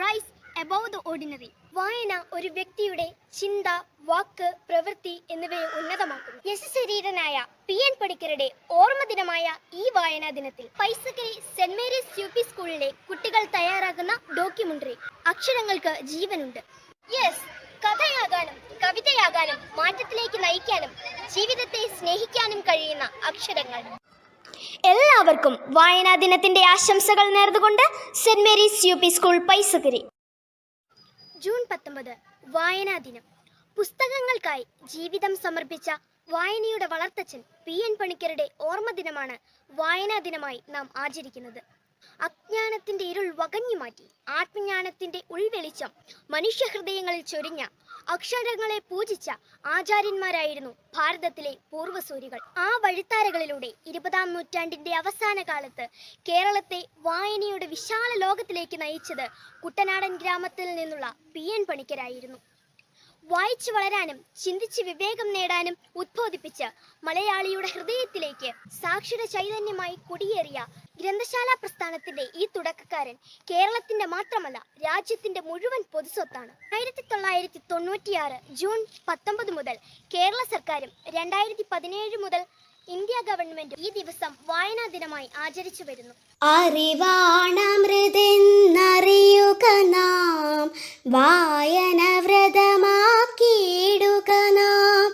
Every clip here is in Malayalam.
റൈസ് above ദ ഓർഡിനറി വായന ഒരു വ്യക്തിയുടെ ചിന്ത വാക്ക് പ്രവൃത്തി എന്നിവയെ ഉന്നതമാക്കുന്നു. യശശരീരനായ പി എൻ പണിക്കരുടെ ഓർമ്മ ദിനമായ ഈ വായനാ ദിനത്തിൽ Paisakary saint Mary's U P സ്കൂളിലെ കുട്ടികൾ തയ്യാറാക്കുന്ന ഡോക്യുമെന്ററി. അക്ഷരങ്ങൾക്ക് ജീവനുണ്ട്. യെസ് കഥയാകാനും കവിതയാകാനും മാറ്റത്തിലേക്ക് നയിക്കാനും ജീവിതത്തെ സ്നേഹിക്കാനും കഴിയുന്ന അക്ഷരങ്ങൾ. എല്ലാവർക്കും വായനാ ദിനത്തിന്റെ ആശംസകൾ നേർന്നുകൊണ്ട് saint Mary's U P school Paisakary June പത്തൊമ്പത് വായനാ ദിനം. പുസ്തകങ്ങൾക്കായി ജീവിതം സമർപ്പിച്ച വായനയുടെ വളർത്തച്ഛൻ പി എൻ പണിക്കരുടെ ഓർമ്മ ദിനമാണ് വായനാ ദിനമായി നാം ആചരിക്കുന്നത്. അജ്ഞാനത്തിന്റെ ഇരുൾ വകഞ്ഞു മാറ്റി. ആത്മജ്ഞാനത്തിന്റെ ഉൾവെളിച്ചം മനുഷ്യഹൃദയങ്ങളിൽ ചൊരിഞ്ഞ അക്ഷരങ്ങളെ പൂജിച്ച ആചാര്യന്മാരായിരുന്നു ഭാരതത്തിലെ പൂർവസൂരികൾ. ആ വഴിത്താരകളിലൂടെ ഇരുപതാം നൂറ്റാണ്ടിന്റെ അവസാന കാലത്ത് കേരളത്തെ വായനയുടെ വിശാല ലോകത്തിലേക്ക് നയിച്ചത് കുട്ടനാടൻ ഗ്രാമത്തിൽ നിന്നുള്ള പി എൻ പണിക്കരായിരുന്നു. വായിച്ചു വളരാനും ചിന്തിച്ച് വിവേകം നേടാനും ഉദ്ബോധിപ്പിച്ച് മലയാളിയുടെ ഹൃദയത്തിലേക്ക് സാക്ഷര ചൈതന്യമായി കുടിയേറിയ ഗ്രന്ഥശാല പ്രസ്ഥാനത്തിന്റെ ഈ തുടക്കക്കാരൻ കേരളത്തിന്റെ മാത്രമല്ല രാജ്യത്തിന്റെ മുഴുവൻ പൊതുസ്വത്താണ്. ആയിരത്തി തൊള്ളായിരത്തി തൊണ്ണൂറ്റിയാറ് ജൂൺ പത്തൊമ്പത് മുതൽ കേരള സർക്കാരും രണ്ടായിരത്തി പതിനേഴ് മുതൽ ഇന്ത്യ ഗവൺമെന്റ് ഈ ദിവസം വായനാ ദിനമായി ആചരിച്ചു വരുന്നു. അറിവാണമൃതെന്നറിയുക നാം വായന വ്രതമാക്കിയിടുക നാം.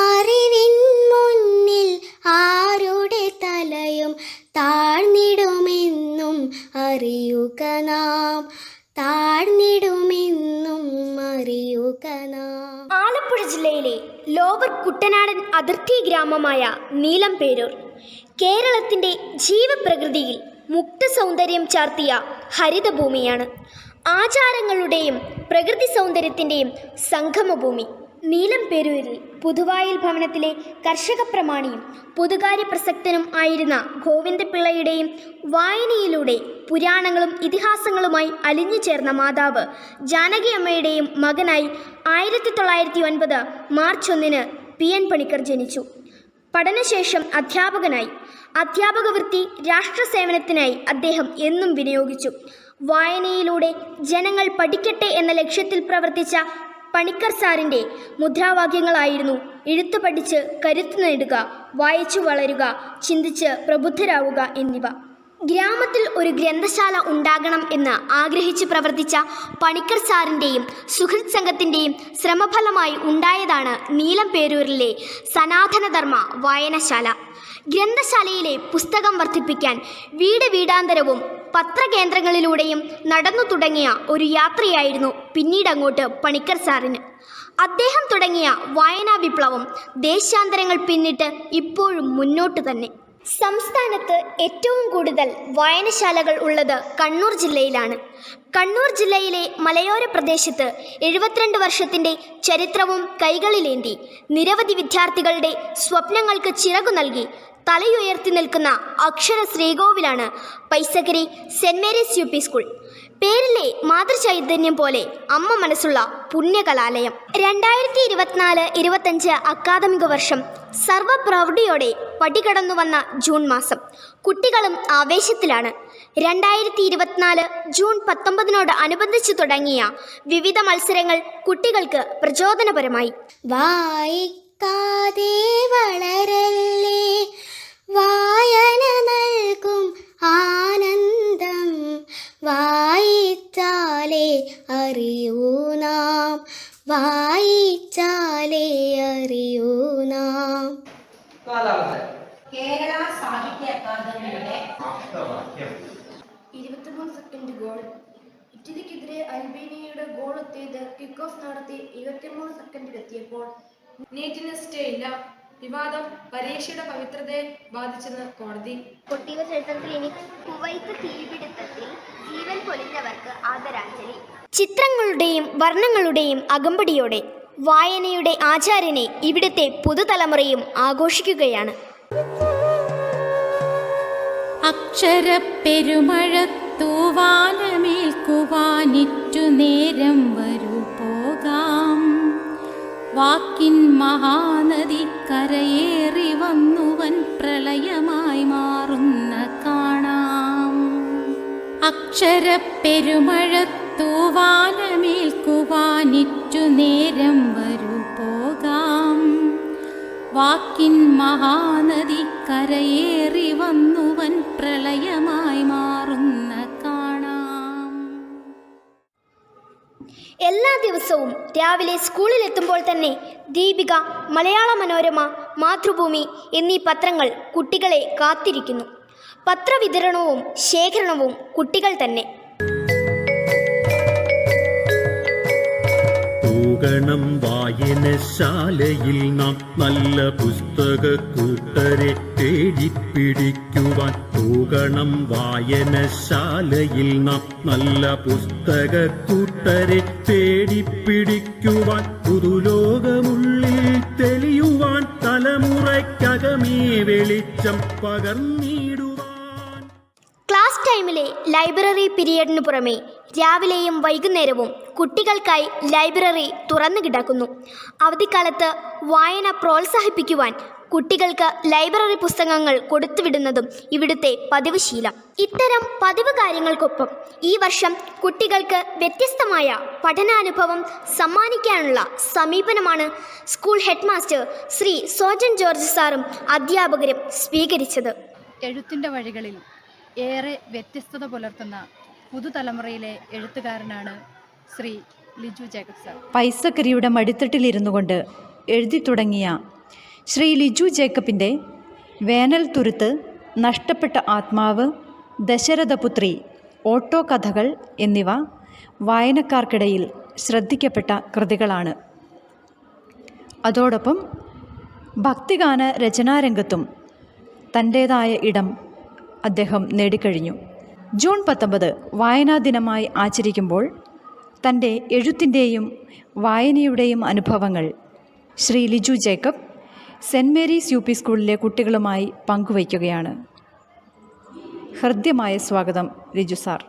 അറിവിൻ മുന്നിൽ ആരുടെ തലയും താഴ്ന്നിടുമെന്നും അറിയുക നാം. താഴ്ന്നിടുമെന്നും അറിയുക ആലപ്പുഴ ജില്ലയിലെ ലോവർ കുട്ടനാടൻ അതിർത്തി ഗ്രാമമായ നീലംപേരൂർ കേരളത്തിന്റെ ജീവപ്രകൃതിയിൽ മുക്ത സൗന്ദര്യം ചാർത്തിയ ഹരിതഭൂമിയാണ്. ആചാരങ്ങളുടെയും പ്രകൃതി സൗന്ദര്യത്തിന്റെയും സംഗമഭൂമി. നീലംപേരൂരിൽ പുതുവായിൽ ഭവനത്തിലെ കർഷക പ്രമാണിയും പൊതുകാര്യ പ്രസക്തനും ആയിരുന്ന ഗോവിന്ദപിള്ളയുടെയും വായനയിലൂടെ പുരാണങ്ങളും ഇതിഹാസങ്ങളുമായി അലിഞ്ഞു ചേർന്ന മാതാവ് ജാനകിയമ്മയുടെയും മകനായി ആയിരത്തി തൊള്ളായിരത്തി ഒൻപത് മാർച്ച് ഒന്നിന് പി എൻ പണിക്കർ ജനിച്ചു. പഠനശേഷം അധ്യാപകനായി. അധ്യാപക വൃത്തി രാഷ്ട്രസേവനത്തിനായി അദ്ദേഹം എന്നും വിനിയോഗിച്ചു. വായനയിലൂടെ ജനങ്ങൾ പഠിക്കട്ടെ എന്ന ലക്ഷ്യത്തിൽ പ്രവർത്തിച്ച പണിക്കർ സാറിന്റെ മുദ്രാവാക്യങ്ങളായിരുന്നു. എഴുത്തു പഠിച്ച് കരുത്തു നേടുക വായിച്ചു വളരുക ചിന്തിച്ച് പ്രബുദ്ധരാവുക എന്നിവ. ഗ്രാമത്തിൽ ഒരു ഗ്രന്ഥശാല ഉണ്ടാകണം എന്ന് ആഗ്രഹിച്ച് പ്രവർത്തിച്ച പണിക്കർ സാറിന്റെയും സുഹൃത് സംഘത്തിന്റെയും ശ്രമഫലമായി ഉണ്ടായതാണ് നീലം പേരൂരിലെ സനാതനധർമ്മ വായനശാല. ഗ്രന്ഥശാലയിലെ പുസ്തകം വർദ്ധിപ്പിക്കാൻ വീട് വീടാന്തരവും പത്രകേന്ദ്രങ്ങളിലൂടെയും നടന്നു തുടങ്ങിയ ഒരു യാത്രയായിരുന്നു പിന്നീട് അങ്ങോട്ട് പണിക്കർ സാറിന്. അദ്ദേഹം തുടങ്ങിയ വായനാ വിപ്ലവം ദേശാന്തരങ്ങൾ പിന്നിട്ട് ഇപ്പോഴും മുന്നോട്ട് തന്നെ. സംസ്ഥാനത്ത് ഏറ്റവും കൂടുതൽ വായനശാലകൾ ഉള്ളത് കണ്ണൂർ ജില്ലയിലാണ്. കണ്ണൂർ ജില്ലയിലെ മലയോര പ്രദേശത്ത് എഴുപത്തിരണ്ട് വർഷത്തിന്റെ ചരിത്രവും കൈകളിലേന്തി നിരവധി വിദ്യാർത്ഥികളുടെ സ്വപ്നങ്ങൾക്ക് ചിറകു നൽകി തലയുയർത്തി നിൽക്കുന്ന അക്ഷര ശ്രീകോവിലാണ് Paisagiri saint Mary's U P school. പേരിലെ മാതൃചൈതന്യം പോലെ അമ്മ മനസ്സുള്ള പുണ്യകലാലയം. രണ്ടായിരത്തി ഇരുപത്തിനാല് ഇരുപത്തഞ്ച് അക്കാദമിക വർഷം സർവപ്രൗഢിയോടെ പടികടന്നു വന്ന ജൂൺ മാസം കുട്ടികളും ആവേശത്തിലാണ്. രണ്ടായിരത്തി ഇരുപത്തിനാല് ജൂൺ പത്തൊമ്പതിനോട് അനുബന്ധിച്ച് തുടങ്ങിയ വിവിധ മത്സരങ്ങൾ കുട്ടികൾക്ക് പ്രചോദനപരമായി. വായിക്കാതെ വളരല്ലേ? വായന നൽകും ആനന്ദം. വായിച്ചാലേ അറിയൂ നാം. വായിച്ചാലേ അറിയൂ നാം. കേരള സാഹിത്യ അക്കാദമിയുടെ ഇരുപത്തിമൂന്ന് സെക്കൻഡ് ഗോൾ. ഇറ്റലിക്കെതിരെ അൽബേനിയയുടെ ഗോൾ എത്തിയത് കിക്ക് ഓഫ് നടത്തി ഇരുപത്തിമൂന്ന് സെക്കൻഡിലെത്തിയപ്പോൾ നീറ്റിന് വിവാദം പരീക്ഷയുടെ പവിത്രതയെ ബാധിച്ചെന്ന് കോടതി. ചരിത്രത്തിൽ ഇനി കുവൈത്ത് തീപിടുത്തത്തിൽ ജീവൻ പൊലിഞ്ഞവർക്ക് ആദരാഞ്ജലി. ചിത്രങ്ങളുടെയും വർണങ്ങളുടെയും അകമ്പടിയോടെ വായനയുടെ ആചാര്യനെ ഇവിടുത്തെ പുതുതലമുറയും ആഘോഷിക്കുകയാണ്. അക്ഷരപ്പെരുമഴത്തൂവാനമേൽക്കുവാനിറ്റു നേരം വരൂ. വാക്കിൻ മഹാനദി കരയേറി വന്നുവൻ പ്രളയമായി മാറുന്ന കാണാം. അക്ഷരപ്പെരുമഴത്തൂവാനമേൽക്കുവാനിറ്റു നേരം വരൂ പോകാം. വാക്കിൻ മഹാനദി കരയേറി വന്നുവൻ പ്രളയമായി മാറുന്ന എല്ലാ ദിവസവും രാവിലെ സ്കൂളിൽ എത്തുമ്പോൾ തന്നെ ദീപിക മലയാള മനോരമ മാതൃഭൂമി എന്നീ പത്രങ്ങൾ കുട്ടികളെ കാത്തിരിക്കുന്നു. പത്രവിതരണവും ശേഖരണവും കുട്ടികൾ തന്നെ. പോകണം വായനശാലയിൽ നാം നല്ല പുസ്തക കൂട്ടരെ തേടിപ്പിടിക്കുവാൻ പോകണം. വായനശാലയിൽ നാം നല്ല പുസ്തക കൂട്ടരെ തേടിപ്പിടിക്കുവാൻ പുതുലോകമുള്ളിൽ തെളിയുവാൻ തലമുറയ്ക്കകമേ വെളിച്ചം പകർന്നിടുവാൻ ക്ലാസ് ടൈമിലെ ലൈബ്രറി പീരിയഡിന് പുറമെ രാവിലെയും വൈകുന്നേരവും കുട്ടികൾക്കായി ലൈബ്രറി തുറന്നു കിടക്കുന്നു. അവധിക്കാലത്ത് വായന പ്രോത്സാഹിപ്പിക്കുവാൻ കുട്ടികൾക്ക് ലൈബ്രറി പുസ്തകങ്ങൾ കൊടുത്തുവിടുന്നതും ഇവിടുത്തെ പതിവ് ശീലം ഇത്തരം പതിവ് കാര്യങ്ങൾക്കൊപ്പം ഈ വർഷം കുട്ടികൾക്ക് വ്യത്യസ്തമായ പഠനാനുഭവം സമ്മാനിക്കാനുള്ള സമീപനമാണ് school headmaster Shri Sojan George സാറും അധ്യാപകരും സ്വീകരിച്ചത്. എഴുത്തിന്റെ വഴികളിൽ ഏറെ വ്യത്യസ്തത പുലർത്തുന്ന പുതുതലമുറയിലെ എഴുത്തുകാരനാണ് ശ്രീ ലിജു ജേക്കബ് സർ. പൈസക്കരിയുടെ മടിത്തട്ടിലിരുന്നു കൊണ്ട് എഴുതി തുടങ്ങിയ ശ്രീ ലിജു ജേക്കബിന്റെ വേനൽ തുരുത്ത് നഷ്ടപ്പെട്ട ആത്മാവ് ദശരഥപുത്രി ഓട്ടോ കഥകൾ എന്നിവ വായനക്കാർക്കിടയിൽ ശ്രദ്ധിക്കപ്പെട്ട കൃതികളാണ്. അതോടൊപ്പം ഭക്തിഗാന രചനാരംഗത്തും തന്റേതായ ഇടം അദ്ദേഹം നേടിക്കഴിഞ്ഞു. ജൂൺ പത്തൊമ്പത് വായനാ ദിനമായി ആചരിക്കുമ്പോൾ തന്റെ എഴുത്തിന്റെയും വായനയുടെയും അനുഭവങ്ങൾ Shri Liju Jacob saint Mary's U P സ്കൂളിലെ കുട്ടികളുമായി പങ്കുവയ്ക്കുകയാണ്. ഹൃദ്യമായ സ്വാഗതം Liju sir.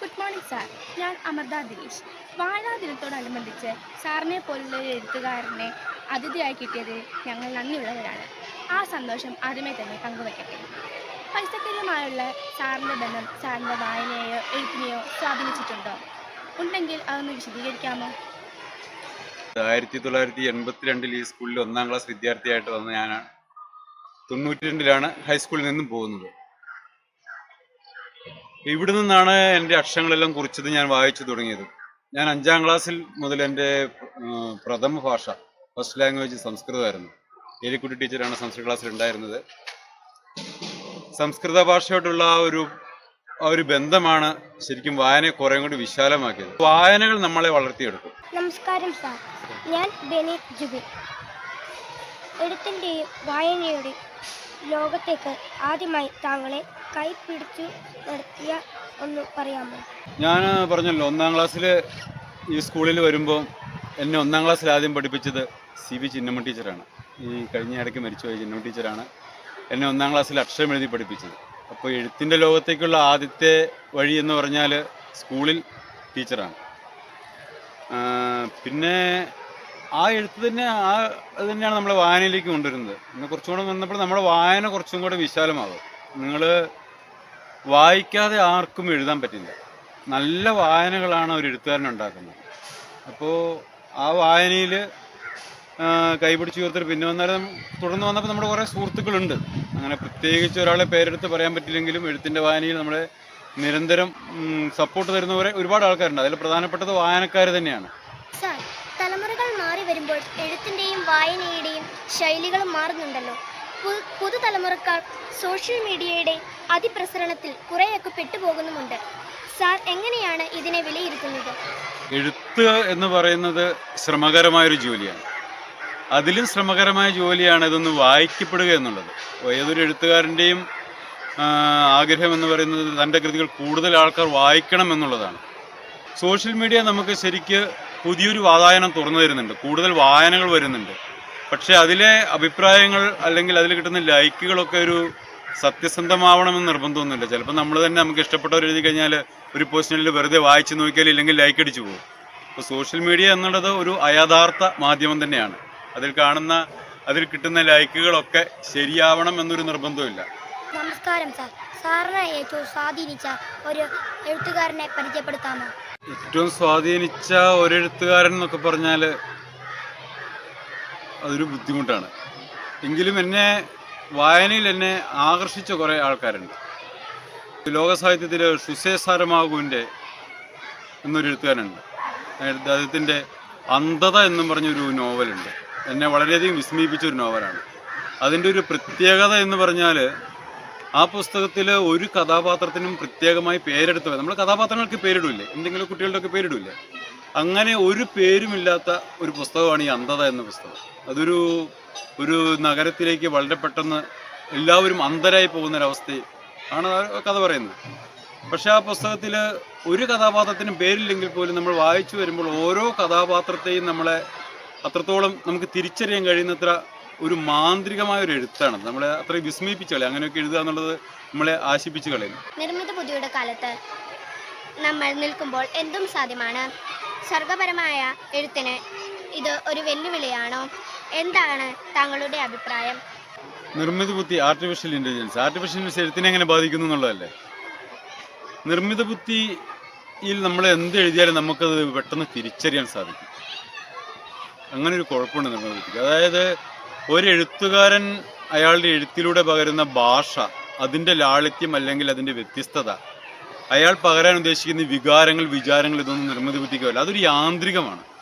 Good morning sir ഞാൻ അമൃത ദിനേശ്. വായനാ ദിനത്തോടനുബന്ധിച്ച് സാറിനെ പോലുള്ള ഒരു എഴുത്തുകാരനെ അതിഥിയായി കിട്ടിയത് ഞങ്ങൾ നന്ദിയുള്ളവരാണ്. ആ സന്തോഷം ആദ്യമേ തന്നെ പങ്കുവയ്ക്കട്ടെ പൈസക്കരിയുമായുള്ള സാറിന്റെ ബന്ധം സാറിന്റെ വായനയോ എഴുത്തിനെയോ സ്വാധീനിച്ചിട്ടുണ്ടോ? ഉണ്ടെങ്കിൽ അതൊന്ന് വിശദീകരിക്കാമോ? ആയിരത്തി തൊള്ളായിരത്തി എൺപത്തിരണ്ടിൽ ഈ സ്കൂളിൽ ഒന്നാം ക്ലാസ് വിദ്യാർത്ഥിയായിട്ട് വന്ന ഞാനാണ്. തൊണ്ണൂറ്റി രണ്ടിലാണ് ഹൈസ്കൂളിൽ നിന്നും പോകുന്നത്. ഇവിടെ നിന്നാണ് എന്റെ അക്ഷരങ്ങളെല്ലാം കുറിച്ചത് ഞാൻ വായിച്ചു തുടങ്ങിയത്. ഞാൻ അഞ്ചാം ക്ലാസ്സിൽ മുതൽ എന്റെ പ്രഥമ ഭാഷ ഫസ്റ്റ് ലാംഗ്വേജ് സംസ്കൃതമായിരുന്നു. ഏലിക്കുട്ടി ടീച്ചറാണ് സംസ്കൃത ക്ലാസ്സിൽ ഉണ്ടായിരുന്നത്. സംസ്കൃത ഭാഷയോടുള്ള ആ ഒരു ആ ഒരു ബന്ധമാണ് ശരിക്കും വായനയെ കുറേ കൂടി വിശാലമാക്കിയത്. വായനകൾ നമ്മളെ വളർത്തിയെടുക്കും. നമസ്കാരം സാർ. ഞാൻ ബെനി ജുബിൻ. എഴുത്തിന്റെയും വായനയുടെയും ലോകത്തേക്ക് ആദ്യമായി താങ്കളെ കൈപ്പിടിച്ചു നടത്തിയ ഒന്ന് പറയാമോ? ഞാൻ പറഞ്ഞല്ലോ ഒന്നാം ക്ലാസ്സിൽ ഈ സ്കൂളിൽ വരുമ്പോൾ എന്നെ ഒന്നാം ക്ലാസ്സിൽ ആദ്യം പഠിപ്പിച്ചത് സി വി ചിന്നമ്മ ടീച്ചറാണ്. ഈ കഴിഞ്ഞ ഇടയ്ക്ക് മരിച്ചുപോയ ചിന്നമ്മ ടീച്ചറാണ് എന്നെ ഒന്നാം ക്ലാസ്സിൽ അക്ഷരം എഴുതി പഠിപ്പിച്ചത്. അപ്പോൾ എഴുത്തിന്റെ ലോകത്തേക്കുള്ള ആദ്യത്തെ വഴി എന്ന് പറഞ്ഞാൽ സ്കൂളിൽ ടീച്ചറാണ്. പിന്നെ ആ എഴുത്ത് തന്നെ ആ അത് തന്നെയാണ് നമ്മളെ വായനയിലേക്ക് കൊണ്ടുവരുന്നത്. പിന്നെ കുറച്ചും കൂടെ വന്നപ്പോൾ നമ്മുടെ വായന കുറച്ചും കൂടെ വിശാലമാകും. നിങ്ങൾ വായിക്കാതെ ആർക്കും എഴുതാൻ പറ്റില്ല. നല്ല വായനകളാണ് ഒരു എഴുത്തുകാരൻ ഉണ്ടാക്കുന്നത്. അപ്പോൾ ആ വായനയിൽ കൈപിടിച്ച് ഉയർത്തിട്ട് പിന്നെ വന്നാലും തുടർന്ന് വന്നപ്പോൾ നമ്മുടെ കുറേ സുഹൃത്തുക്കളുണ്ട്. അങ്ങനെ പ്രത്യേകിച്ച് ഒരാളെ പേരെടുത്ത് പറയാൻ പറ്റില്ലെങ്കിലും എഴുത്തിന്റെ വായനയിൽ നമ്മളെ നിരന്തരം സപ്പോർട്ട് തരുന്നവരെ ഒരുപാട് ആൾക്കാരുണ്ട്. അതിൽ പ്രധാനപ്പെട്ടത് വായനക്കാർ തന്നെയാണ്. തലമുറകൾ മാറി വരുമ്പോൾ എഴുത്തിന്റെയും വായനയുടെയും ശൈലികളും മാറുന്നുണ്ടല്ലോ. പുതുതലമുറക്കാർ സോഷ്യൽ മീഡിയയുടെ അതിപ്രസരണത്തിൽ കുറേയൊക്കെ പെട്ടുപോകുന്നുമുണ്ട്. സാർ എങ്ങനെയാണ് ഇതിനെ വിലയിരുത്തുന്നത്? എഴുത്ത് എന്ന് പറയുന്നത് ശ്രമകരമായൊരു ജോലിയാണ്. അതിലും ശ്രമകരമായ ജോലിയാണ് ഇതൊന്ന് വായിക്കപ്പെടുക എന്നുള്ളത്. ഏതൊരു എഴുത്തുകാരന്റെയും ആഗ്രഹം എന്ന് പറയുന്നത് തന്റെ കൃതികൾ കൂടുതൽ ആൾക്കാർ വായിക്കണം എന്നുള്ളതാണ്. സോഷ്യൽ മീഡിയ നമുക്ക് ശരിക്ക് പുതിയൊരു വാതായനം തുറന്നു തരുന്നുണ്ട്. കൂടുതൽ വായനകൾ വരുന്നുണ്ട്. പക്ഷേ അതിലെ അഭിപ്രായങ്ങൾ അല്ലെങ്കിൽ അതിൽ കിട്ടുന്ന ലൈക്കുകളൊക്കെ ഒരു സത്യസന്ധമാവണമെന്ന് നിർബന്ധമൊന്നുമില്ല. ചിലപ്പോൾ നമ്മൾ തന്നെ നമുക്ക് ഇഷ്ടപ്പെട്ടവർ എഴുതി കഴിഞ്ഞാൽ ഒരു പോസ്റ്റിനിൽ വെറുതെ വായിച്ചു നോക്കിയാൽ ഇല്ലെങ്കിൽ ലൈക്ക് അടിച്ചു പോകും. അപ്പോൾ സോഷ്യൽ മീഡിയ എന്നുള്ളത് ഒരു അയഥാർത്ഥ മാധ്യമം തന്നെയാണ്. അതിൽ കാണുന്ന അതിൽ കിട്ടുന്ന ലൈക്കുകളൊക്കെ ശരിയാവണം എന്നൊരു നിർബന്ധമില്ല നമസ്കാരം സാർ. സാറിനെ ഏറ്റവും സ്വാധീനിച്ച ഒരു എഴുത്തുകാരനെ പരിചയപ്പെടുത്താമോ? ഏറ്റവും സ്വാധീനിച്ച ഒരെഴുത്തുകാരൻ എന്നൊക്കെ പറഞ്ഞാൽ അതൊരു ബുദ്ധിമുട്ടാണ്. എങ്കിലും എന്നെ വായനയിൽ എന്നെ ആകർഷിച്ച കുറേ ആൾക്കാരുണ്ട്. ലോക സാഹിത്യത്തിൽ ഷുസേ എന്നൊരു എഴുത്തുകാരനുണ്ട്. അദ്ദേഹത്തിന്റെ അന്ധത എന്നും പറഞ്ഞൊരു നോവലുണ്ട്. എന്നെ വളരെയധികം വിസ്മയിപ്പിച്ച ഒരു നോവലാണ്. അതിന്റെ ഒരു പ്രത്യേകത എന്ന് പറഞ്ഞാൽ ആ പുസ്തകത്തിൽ ഒരു കഥാപാത്രത്തിനും പ്രത്യേകമായി പേരെടുത്ത് നമ്മൾ കഥാപാത്രങ്ങൾക്ക് പേരിടില്ലേ? എന്തെങ്കിലും കുട്ടികളുടെയൊക്കെ പേരിടില്ലേ? അങ്ങനെ ഒരു പേരുമില്ലാത്ത ഒരു പുസ്തകമാണ് ഈ അന്ധത എന്ന പുസ്തകം. അതൊരു ഒരു നഗരത്തിലേക്ക് വളരെ പെട്ടെന്ന് എല്ലാവരും അന്തരായി പോകുന്നൊരവസ്ഥ ആണ് കഥ പറയുന്നത്. പക്ഷെ ആ പുസ്തകത്തിൽ ഒരു കഥാപാത്രത്തിനും പേരില്ലെങ്കിൽ പോലും നമ്മൾ വായിച്ചു വരുമ്പോൾ ഓരോ കഥാപാത്രത്തെയും നമ്മളെ അത്രത്തോളം നമുക്ക് തിരിച്ചറിയാൻ കഴിയുന്നത്ര ഒരു മാന്ത്രികമായ ഒരു എഴുത്താണ്. നമ്മളെ അത്രയും വിസ്മയിപ്പിച്ചു കളയും. അങ്ങനെയൊക്കെ എഴുതുക എന്നുള്ളത് നമ്മളെ ആശിപ്പിച്ചു കളയും നിർമ്മിത ബുദ്ധിയുടെ കാലത്ത് നമ്മൾ നിൽക്കുമ്പോൾ എന്തും സാധ്യമാണ്. സർഗപരമായ എഴുത്തിന് ഇത് ഒരു വെല്ലുവിളിയാണോ? എന്താണ് താങ്കളുടെ അഭിപ്രായം? നിർമ്മിത ബുദ്ധി ആർട്ടിഫിഷ്യൽ ഇന്റലിജൻസ് ആർട്ടിഫിഷ്യൽ എഴുത്തിനെ എങ്ങനെ ബാധിക്കുന്നു എന്നുള്ളതല്ലേ? നിർമ്മിത ബുദ്ധിയിൽ നമ്മൾ എന്ത് എഴുതിയാലും നമുക്കത് പെട്ടെന്ന് തിരിച്ചറിയാൻ സാധിക്കും. അങ്ങനെ ഒരു കുഴപ്പമുണ്ട് നിർമ്മിത ബുദ്ധിക്ക്. അതായത് ഒരു എഴുത്തുകാരൻ അയാളുടെ എഴുത്തിലൂടെ പകരുന്ന ഭാഷ അതിന്റെ ലാളിത്യം അല്ലെങ്കിൽ അതിന്റെ വ്യത്യസ്തത അയാൾ പകരാൻ ഉദ്ദേശിക്കുന്ന വികാരങ്ങൾ വിചാരങ്ങൾ ഇതൊന്നും നിർമ്മിത ബുദ്ധിക്കല്ല അതൊരു യാന്ത്രികമാണ്.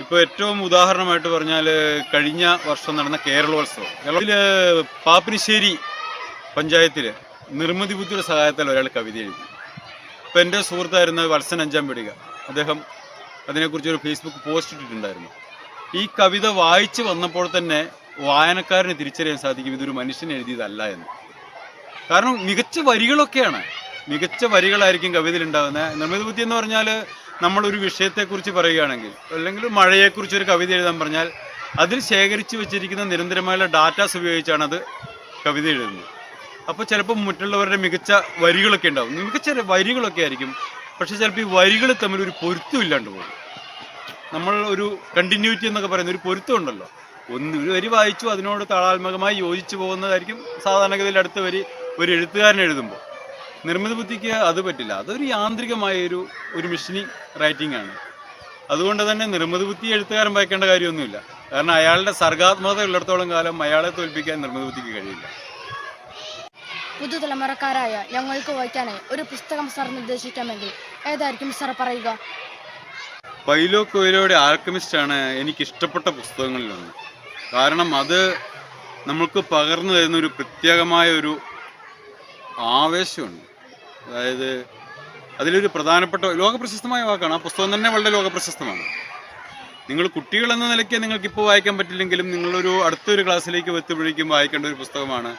ഇപ്പോൾ ഏറ്റവും ഉദാഹരണമായിട്ട് പറഞ്ഞാൽ കഴിഞ്ഞ വർഷം നടന്ന കേരളോത്സവം. കേരളത്തിൽ പാപ്പിനിശ്ശേരി പഞ്ചായത്തിൽ നിർമ്മിതി ബുദ്ധിയുടെ സഹായത്താൽ ഒരാൾ കവിത എഴുതി. ഇപ്പോൾ എന്റെ സുഹൃത്തായിരുന്ന വത്സൻ അഞ്ചാം പിടിക അദ്ദേഹം അതിനെക്കുറിച്ച് ഒരു ഫേസ്ബുക്ക് പോസ്റ്റ് ഇട്ടിട്ടുണ്ടായിരുന്നു. ഈ കവിത വായിച്ചു വന്നപ്പോൾ തന്നെ വായനക്കാരന് തിരിച്ചറിയാൻ സാധിക്കും ഇതൊരു മനുഷ്യൻ എഴുതിയതല്ല എന്ന്. കാരണം മികച്ച വരികളൊക്കെയാണ്. മികച്ച വരികളായിരിക്കും കവിതയിൽ ഉണ്ടാകുന്നത്. നിർമ്മിത ബുദ്ധി എന്ന് പറഞ്ഞാൽ നമ്മളൊരു വിഷയത്തെക്കുറിച്ച് പറയുകയാണെങ്കിൽ അല്ലെങ്കിൽ മഴയെക്കുറിച്ച് ഒരു കവിത എഴുതാൻ പറഞ്ഞാൽ അതിൽ ശേഖരിച്ചു വെച്ചിരിക്കുന്ന നിരന്തരമായുള്ള ഡാറ്റാസ് ഉപയോഗിച്ചാണ് അത് കവിത എഴുതുന്നത്. അപ്പോൾ ചിലപ്പോൾ മറ്റുള്ളവരുടെ മികച്ച വരികളൊക്കെ ഉണ്ടാവും. മികച്ച വരികളൊക്കെ ആയിരിക്കും. പക്ഷേ ചിലപ്പോൾ ഈ വരികൾ തമ്മിൽ ഒരു പൊരുത്തം ഇല്ലാണ്ട് പോകും. നമ്മൾ ഒരു കണ്ടിന്യൂറ്റി എന്നൊക്കെ പറയുന്ന ഒരു പൊരുത്തം ഉണ്ടല്ലോ. ഒന്ന് ഒരു വരി വായിച്ചു അതിനോട് താളാത്മകമായി യോജിച്ചു പോകുന്നതായിരിക്കും സാധാരണഗതിയിൽ അടുത്ത വരി ഒരു എഴുത്തുകാരൻ എഴുതുമ്പോൾ. നിർമ്മിത ബുദ്ധിക്ക് അത് പറ്റില്ല. അതൊരു യാന്ത്രികമായ ഒരു ഒരു മെഷീനി റൈറ്റിംഗ് ആണ്. അതുകൊണ്ട് തന്നെ നിർമ്മിത ബുദ്ധി എഴുത്തുകാരൻ വായിക്കേണ്ട കാര്യമൊന്നുമില്ല. കാരണം അയാളുടെ സർഗാത്മകത ഉള്ളിടത്തോളം കാലം അയാളെ തോൽപ്പിക്കാൻ നിർമ്മിത ബുദ്ധിക്ക് കഴിയില്ല. പുതുതലമുറക്കാരായ ഞങ്ങൾക്ക് വായിക്കാനായി ഒരു പുസ്തകം സാർ നിർദ്ദേശിക്കാമെങ്കിൽ ഏതായിരിക്കും സാർ പറയുക? പൈലോ കൊയിലോയുടെ ആൽക്കമിസ്റ്റ് ആണ് എനിക്ക് ഇഷ്ടപ്പെട്ട പുസ്തകങ്ങളിലൊന്ന്. കാരണം അത് നമുക്ക് പകർന്നു തരുന്ന ഒരു പ്രത്യേകമായ ഒരു ആവേശമുണ്ട്. അതായത് അതിലൊരു പ്രധാനപ്പെട്ട ലോകപ്രശസ്തമായ വാക്കാണ്. ആ പുസ്തകം തന്നെ വളരെ ലോകപ്രശസ്തമാണ്. നിങ്ങൾ കുട്ടികൾ എന്ന നിലയ്ക്ക് നിങ്ങൾക്ക് ഇപ്പോൾ വായിക്കാൻ പറ്റില്ലെങ്കിലും നിങ്ങളൊരു അടുത്തൊരു ക്ലാസ്സിലേക്ക് എത്തുമ്പോഴേക്കും വായിക്കേണ്ട ഒരു പുസ്തകമാണ്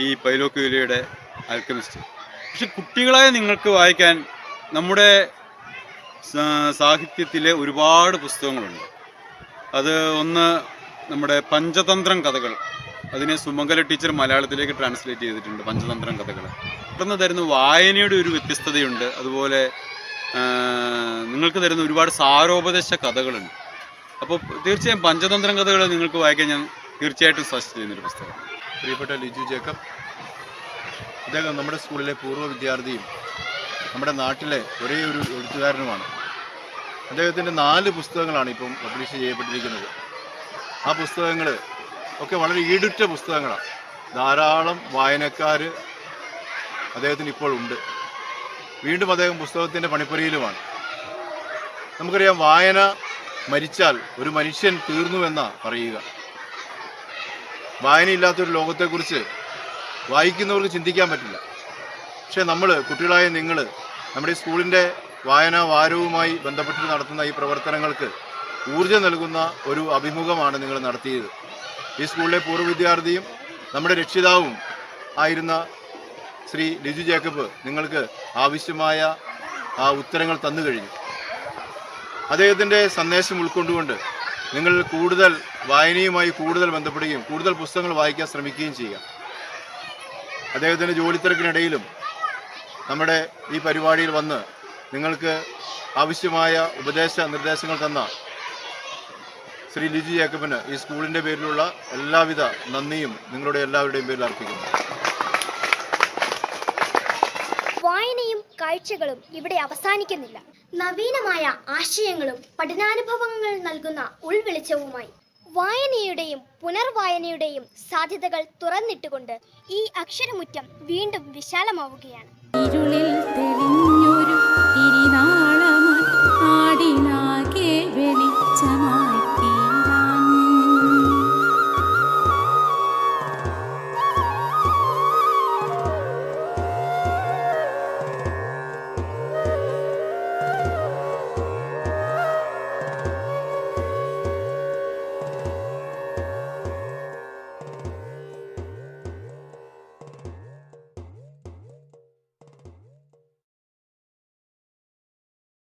ഈ പൈലോ കൊയിലോയുടെ ആൽക്കമിസ്റ്റ് പക്ഷെ കുട്ടികളായ നിങ്ങൾക്ക് വായിക്കാൻ നമ്മുടെ സാഹിത്യത്തിലെ ഒരുപാട് പുസ്തകങ്ങളുണ്ട്. അത് ഒന്ന് നമ്മുടെ പഞ്ചതന്ത്രം കഥകൾ. അതിനെ സുമംഗല ടീച്ചർ മലയാളത്തിലേക്ക് ട്രാൻസ്ലേറ്റ് ചെയ്തിട്ടുണ്ട് പഞ്ചതന്ത്രം കഥകൾ പെട്ടെന്ന് തരുന്ന വായനയുടെ ഒരു വ്യത്യസ്തതയുണ്ട്. അതുപോലെ നിങ്ങൾക്ക് തരുന്ന ഒരുപാട് സാരോപദേശ കഥകളുണ്ട്. അപ്പോൾ തീർച്ചയായും പഞ്ചതന്ത്രം കഥകൾ നിങ്ങൾക്ക് വായിക്കാൻ ഞാൻ തീർച്ചയായിട്ടും സജസ്റ്റ് ചെയ്യുന്നൊരു പുസ്തകമാണ്. പ്രിയപ്പെട്ട ലിജു ജേക്കബ് അദ്ദേഹം നമ്മുടെ സ്കൂളിലെ പൂർവ വിദ്യാർത്ഥിയും നമ്മുടെ നാട്ടിലെ ഒരേ ഒരു എഴുത്തുകാരനുമാണ്. അദ്ദേഹത്തിന്റെ നാല് പുസ്തകങ്ങളാണ് ഇപ്പം പബ്ലിഷ് ചെയ്യപ്പെട്ടിരിക്കുന്നത്. ആ പുസ്തകങ്ങൾ ഒക്കെ വളരെ ഈടുറ്റ പുസ്തകങ്ങളാണ്. ധാരാളം വായനക്കാർ അദ്ദേഹത്തിന് ഇപ്പോൾ ഉണ്ട്. വീണ്ടും അദ്ദേഹം പുസ്തകത്തിന്റെ പണിപ്പുരയിലുമാണ്. നമുക്കറിയാം വായന മരിച്ചാൽ ഒരു മനുഷ്യൻ തീർന്നു എന്നാ പറയുക. വായനയില്ലാത്തൊരു ലോകത്തെക്കുറിച്ച് വായിക്കുന്നവർക്ക് ചിന്തിക്കാൻ പറ്റില്ല. പക്ഷേ നമ്മൾ കുട്ടികളായ നിങ്ങൾ നമ്മുടെ സ്കൂളിന്റെ വായനാ വാരവുമായി ബന്ധപ്പെട്ട് നടത്തുന്ന ഈ പ്രവർത്തനങ്ങൾക്ക് ഊർജം നൽകുന്ന ഒരു അഭിമുഖമാണ് നിങ്ങൾ നടത്തിയത്. ഈ സ്കൂളിലെ പൂർവ വിദ്യാർത്ഥിയും നമ്മുടെ രക്ഷിതാവും ആയിരുന്ന ശ്രീ ലിജു ജേക്കബ് നിങ്ങൾക്ക് ആവശ്യമായ ആ ഉത്തരങ്ങൾ തന്നു കഴിഞ്ഞു. അദ്ദേഹത്തിന്റെ സന്ദേശം ഉൾക്കൊണ്ടുകൊണ്ട് നിങ്ങൾ കൂടുതൽ വായനയുമായി കൂടുതൽ ബന്ധപ്പെടുകയും കൂടുതൽ പുസ്തകങ്ങൾ വായിക്കാൻ ശ്രമിക്കുകയും ചെയ്യുക. അദ്ദേഹത്തിന്റെ ജോലിത്തിരക്കിനിടയിലും നമ്മുടെ ഈ പരിപാടിയിൽ വന്ന് നിങ്ങൾക്ക് ആവശ്യമായ ഉപദേശ നിർദ്ദേശങ്ങൾ തന്ന ശ്രീ ലിജി ജേക്കബിന് ഈ സ്കൂളിന്റെ പേരിലുള്ള എല്ലാവിധ നന്ദിയും നിങ്ങളുടെ എല്ലാവരുടെയും പേരിൽ അർപ്പിക്കുന്നു. കാഴ്ചകളും ഇവിടെ അവസാനിക്കുന്നില്ല. നവീനമായ ആശയങ്ങളും പഠനാനുഭവങ്ങൾ നൽകുന്ന ഉൾവെളിച്ചവുമായി വായനയുടെയും പുനർവായനയുടെയും സാധ്യതകൾ തുറന്നിട്ടുകൊണ്ട് ഈ അക്ഷരമുറ്റം വീണ്ടും വിശാലമാവുകയാണ്.